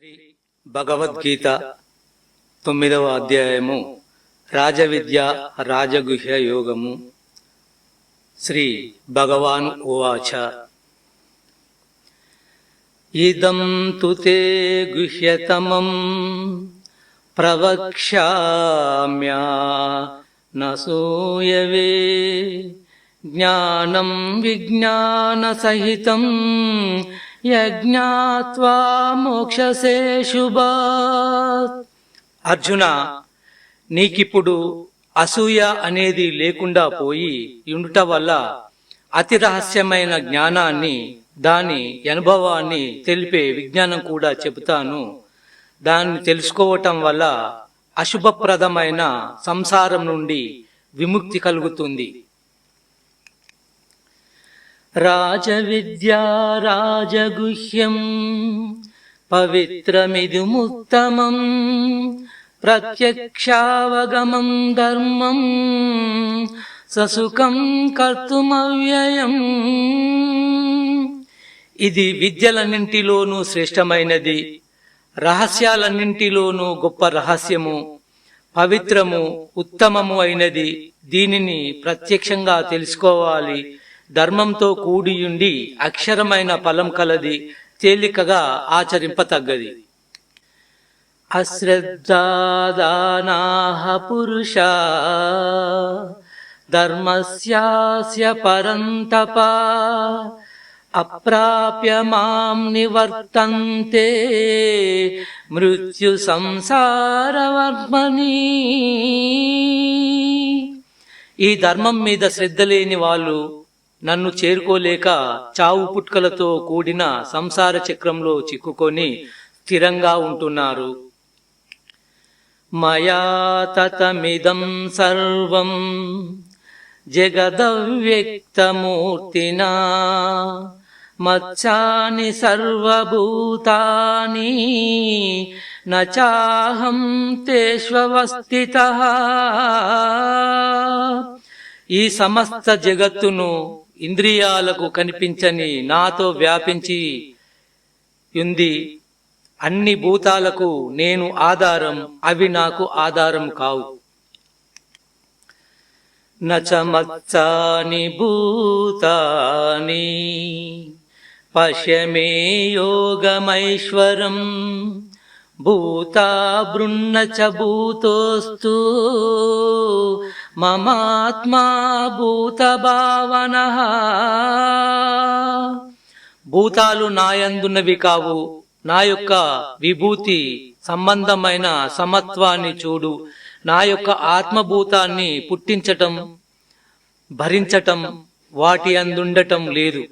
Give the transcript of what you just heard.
శ్రీ భగవద్గీత తొమ్మిదవ అధ్యాయము రాజవిద్య రాజగుహ్య యోగము. శ్రీ భగవాన్ ఉవాచ. ఇదం తుతే గుహ్యతమం ప్రవక్ష్యామ్యా నూయవే జ్ఞానం విజ్ఞాన సహితం యజ్ఞాత్వా మోక్షసే శుభాత్. అర్జున నీకిప్పుడు అసూయ అనేది లేకుండా పోయి ఉండుట వల్ల అతి రహస్యమైన జ్ఞానాన్ని దాని అనుభవాన్ని తెలిపే విజ్ఞానం కూడా చెబుతాను. దాన్ని తెలుసుకోవటం వల్ల అశుభప్రదమైన సంసారం నుండి విముక్తి కలుగుతుంది. రాజవిద్యా రాజగుహ్యం పవిత్రమిదుముత్తమం ప్రత్యక్షావగమం ధర్మం ససుఖం కర్తుమవ్యయం. ఇది విద్యలన్నింటిలోనూ శ్రేష్టమైనది రహస్యాలన్నింటిలోనూ గొప్ప రహస్యము పవిత్రము ఉత్తమము అయినది. దీనిని ప్రత్యక్షంగా తెలుసుకోవాలి. ధర్మంతో కూడియుండి అక్షరమైన ఫలం కలది తేలికగా ఆచరింపతగ్గది. అశ్రద్ధాదానాహ పురుష ధర్మస్యాస్య పరంతప అప్రాప్య మాం నివర్తంతే మృత్యు సంసారవర్మని ఈ ధర్మం మీద శ్రద్ధ లేని వాళ్ళు నన్ను చేరుకోలేక చావు పుట్కలతో కూడిన సంసార చక్రంలో చిక్కుకొని స్థిరంగా ఉంటున్నారు. మయా తతమిదం సర్వం జగదవ్యక్తమూర్తినా మచ్చాని సర్వభూతాని నాహం తేష్వస్థిత ఈ సమస్త జగత్తును ఇంద్రియాలకు కనిపించని నాతో వ్యాపించి ఉంది. అన్ని భూతాలకు నేను ఆధారం అవి నాకు ఆధారం కావు. నచమత్సాని భూతాని పశ్యమే యోగమైశ్వరం. భూతా చ భూతోస్తు మమాత్మా భూత భావన. భూతాలు నాయందున్నవి కావు నా యొక్క విభూతి సంబంధమైన సమత్వాన్ని చూడు నా యొక్క ఆత్మభూతాన్ని పుట్టించటం భరించటం వాటి అందుండటం లేదు.